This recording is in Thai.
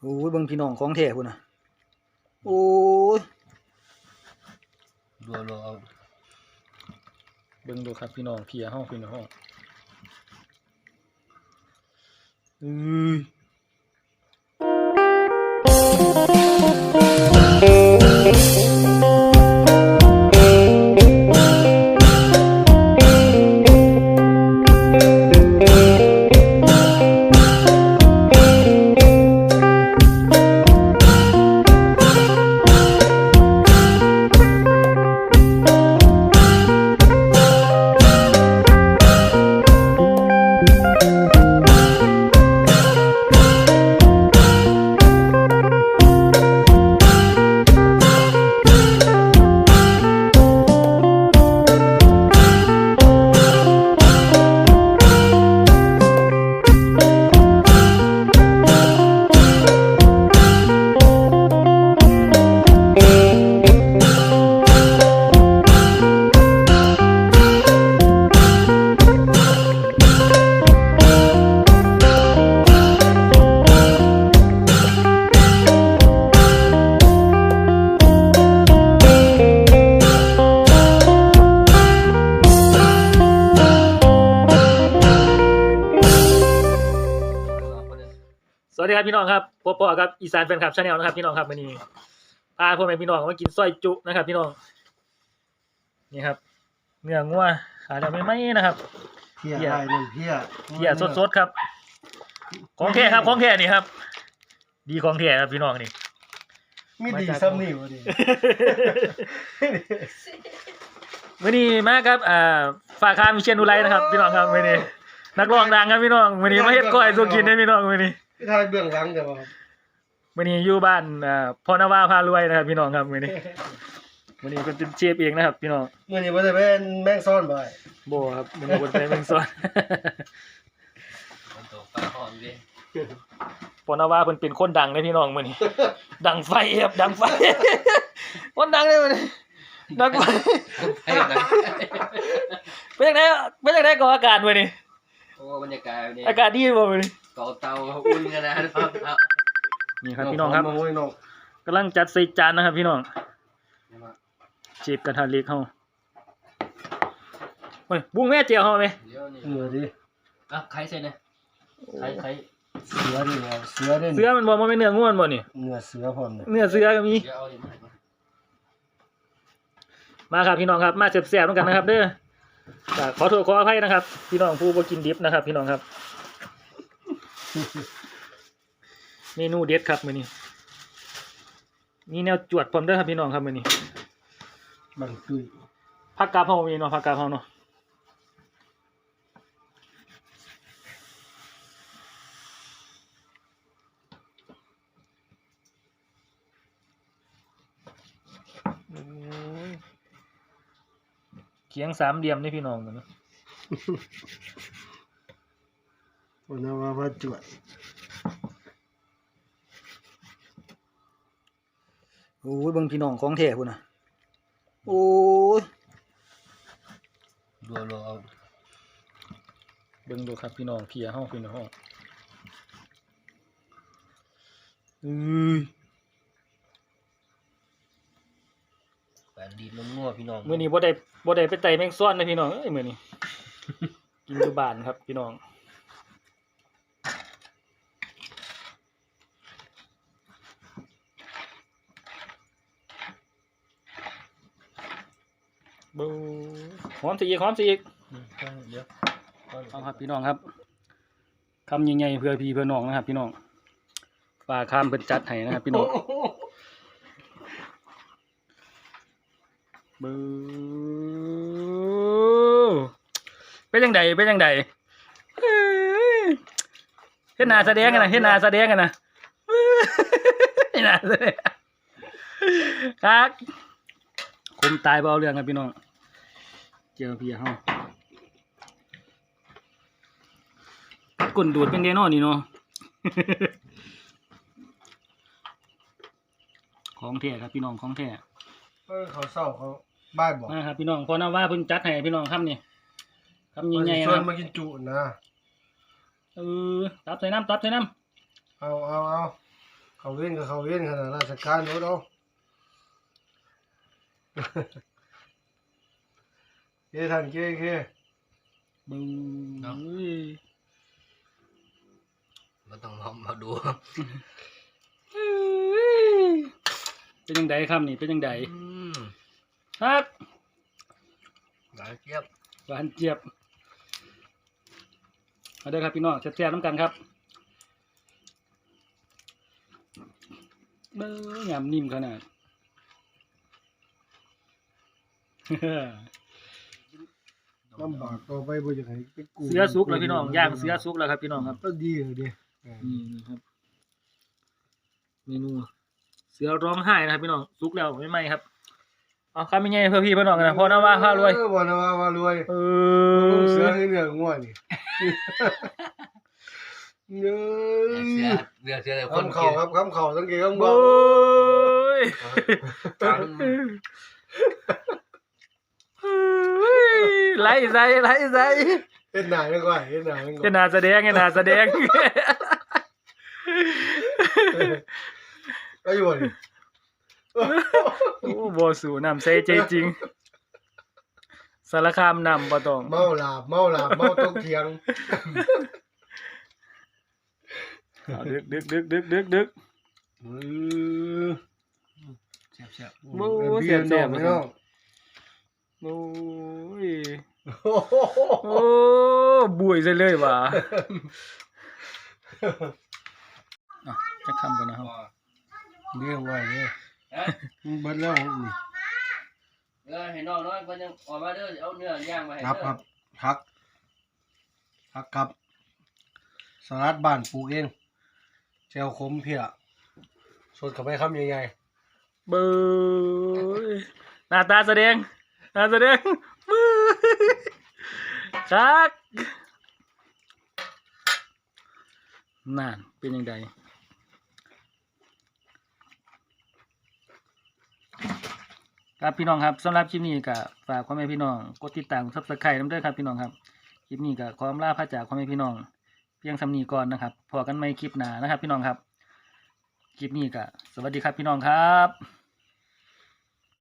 โอ้ยเบิ่งพี่น้องของแท้พุ่นน่ะโอ้ยรัวรัวเอาเบิ่งดูครับพี่น้องเพียห้องพี่น้องอือ สวัสดีครับพี่น้องครับพบๆกับอีสานแฟนคลับชาแนลนะครับพี่น้องครับวันนี้พาพ่อแม่พี่น้องมากินซอยจุนะครับ พี่น้องนี่ครับเนื้องัวขาดไม่ไหมนะครับเพี้ยเพี้ยไอ้นั่นเพี้ยเพียสดๆครับ ของแท้ครับของแท้นี่ครับ ดีของแท้ครับพี่น้องนี่มีดีซ้ำนี่วะดิวันนี้มาครับอ่าฝากคามวิเชียนอุไรนะครับ พี่น้องครับวันนี้นักร้องดังครับพี่น้องวันนี้มาเฮ็ดก้อยสุกินให้พี่น้องวันนี้ พี่ทายเบื้องหลังเดี๋ยวครับวันนี้อยู่บ้านอ่าพ่อนาวาพารวยนะครับ พี่น้องครับวันนี้วันนี้เป็นเชฟเองนะครับ พี่น้องเมื่อนี้ว่าจะเป็นแม่งซ่อนไปโบครับมันบนไปเมืองสวนมันตกปลาหอมดิพ่อนาวาเพิ่นเป็นคนดังเลยพี่น้องมื้อนี้ ดังไฟครับดังไฟคนดังเลยมื้อนี้ดังไฟให้นะเป็นจังไดเป็นจังไดก่ออากาศมื้อนี้โอ้บรรยากาศเนี่ยอากาศดีบ่มื้อนี้ เกาเตาอุ่นกันนะครับนี่ครับพี่น้องครับมาโอ้ยน้องกำลังจัดใส่จานนะครับ พี่น้องเชฟกระทะเหล็กเฮาเฮ้ยบุ้งแม่เจียวเฮาไหมเดี๋ยวนี่เหนือดิอะใครเสร็จเนี่ยใครใครเสือดิเนาะเสือดิเสือมันบ่มันเป็นเนื้อง่วนบ่นี่เหนือเสือพร้อมเนี่ยเนื้อเสือก็มีเดี๋ยวเอาดิมามาครับพี่น้องครับมาแซ่บๆด้วยกันนะครับ เด้อก็ขอโทษขออภัยนะครับ พี่น้องผู้บ่กินดิบนะครับ พี่น้องครับ เมนูเด็ดครับมื้อนี้มีแนวจวดพร้อมเด้อครับพี่น้องครับมื้อนี้บังตุยผักกาดเฮามีเนาะผักกาดเฮาเนาะโอ้ยเคียงสามเหลี่ยมนี่พี่น้องมื้อนี้วัน นั้นว่าว่าจวดโอ้ยเบิ่งพี่น้องของแท้พุ่นน่ะโอ้ยรัวรัวเอาเบิ่งดูครับพี่น้องเพียเฮาพี่น้องอือแปดดีดนมงัวพี่น้องมื้อนี้บ่ได้บ่ได้ไปไต่แมงซ้อนนะพี่น้องเอ้ยมื้อนี้ กินอยู่บ้านครับพี่น้อง บูหอมสิอีกหอมสิอีกเดี๋ยวเอาครับพี่น้องครับคำใหญ่ๆเพื่อพี่เพื่อน้องนะครับ พี่น้องฝากคำเป็นจัดให้นะครับ พี่น้องบูเป็นยังไงเป็นยังไงเอ้ยเฮ็ดหน้าแสดงกันนะเฮ็ดหน้าแสดงกันนะเฮ็ดหน้าแสดงครับคมตายเบเอาเรื่องครับพี่น้อง เจอพี่เฮากลดูดเป็นเดนอนนี่เนาะ ของแท้ครับพี่น้องของแท้เออเขาเศร้าเขาบ้ายบอกนะครับพี่น้องพอนาว่าเพิ่งจัดให้พี่น้องครับนี่คำใหญ่ๆชวนนะมากินจุนะเออตับใส่น้ำตับใส่น้เอาเอาเอาำเขาเว้นกับเขาเว้นขนาดราชการโน้ตเอา เฮ้ทันเก้เก้บึ้งมันต้องลองมาดูเป็นยังไงครับนี่เป็นยังไงอืมครับหวานเจี๊ยบหวานเจี๊ยบมาเด้อครับพี่น้องแซ่บๆน้ำกันครับเบ้อยำนิ่มขนาด ลำบากต่อไปบ่อยากให้ไปกู้เสือซุกแล้วพี่น้องย่างเสือซุกแล้วครับพี่น้องครับก็ดีเลยดินี่นะครับเมนูเสือร้องไห้นะครับพี่น้องซุกแล้วไม่ไหมครับเอาคำยังไงเพื่อพี่เพื่อน้องกันนะพอนะว่าข้ารวยเออบ่นะว่าว่ารวยเอลูกเสืออให้เนื้อง่วนี่เนื้เสืออเสือเสือเลยคนคำเข่าครับคำเข่าสังเกตคำโอ้เข่าย ไหลใส่ไหลใส่เฮ็ดหน้ายังไงเฮ็ดหน้ายังไงเห็นหน้าแสดงเห็นหน้าแสดงก็อยู่นี่โอ้บสู่นำใส่ใจจริงสารคามนำบ่ต้องเมาหลาบเมาหลาบเมาตกเถียงเอาดึกดึกดึกดึกดึกดึกเออเสียบเสียบโอ้เบีเสียยบร์เสียบน้องน้อง โอ้ยโอ้โหโอ้บุยซะเลยว่ะอะจะคำกันนะครับเรียกว่าเนี่ยฮะมันเบิดแล้วนี่เออให้น้องน้อยเพิ่นยังออกมาเด้อเอาเนื้อย่างมาให้ครับเด้อครับฮักฮักครับสลัดบ้านปลูกเองเจลขมเพียสดเข้าไปคำใหญ่เบยหน้าตาแสดง หน้าแสดงบื้อคักนั่นเป็นยังไงครับพี่น้องครับสำหรับคลิปนี้ก็ฝากพ่อแม่พี่น้องกดติดตามซับสไครต์น้ำเด้อครับพี่น้องครับคลิปนี้ก็ขออำลาพระจากพ่อแม่พี่น้อง เพียงสำนีก่อนนะครับพอกันไม่คลิปหนานะครับ พี่น้องครับคลิปนี้ก็สวัสดีครับพี่น้องครับ